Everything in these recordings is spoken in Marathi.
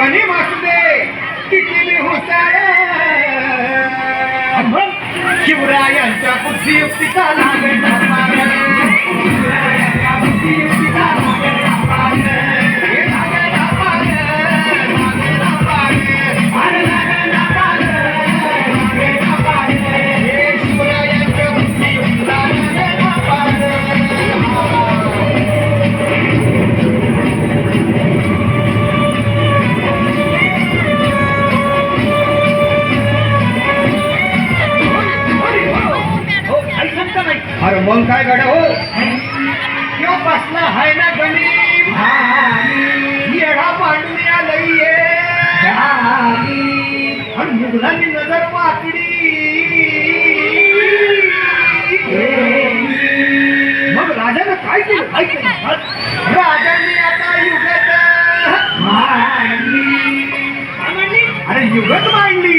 गणी मासुदे किती मी हुशार शिवरायांच्या बुद्धियुक्तीचा लागे मग काय गड हो? किंवा बसला हाय ना गणित. येडा पांडुरी आलई आणि मुघलांनी नजर वाकडी. मग राजानं काय केलं? काय केलं? राजाने आता युगत. अरे युगत मांडली.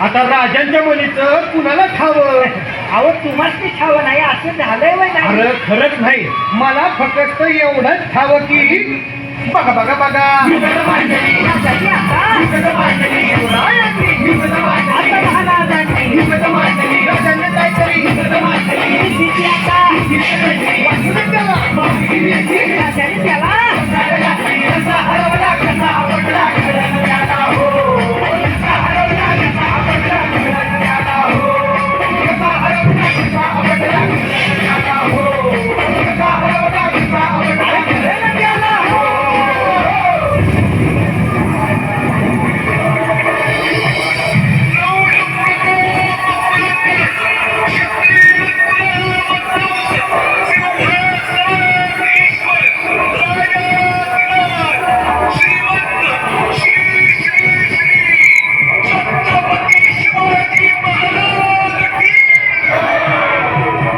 आता राजांच्या मुलीचं कुणाला खावं? अहो तुम्हाला ते ठाव नाही? असं झालंय वय नाही. अरे खरंच नाही. मला फक्त एवढंच ठावं की बघा बघा बघा.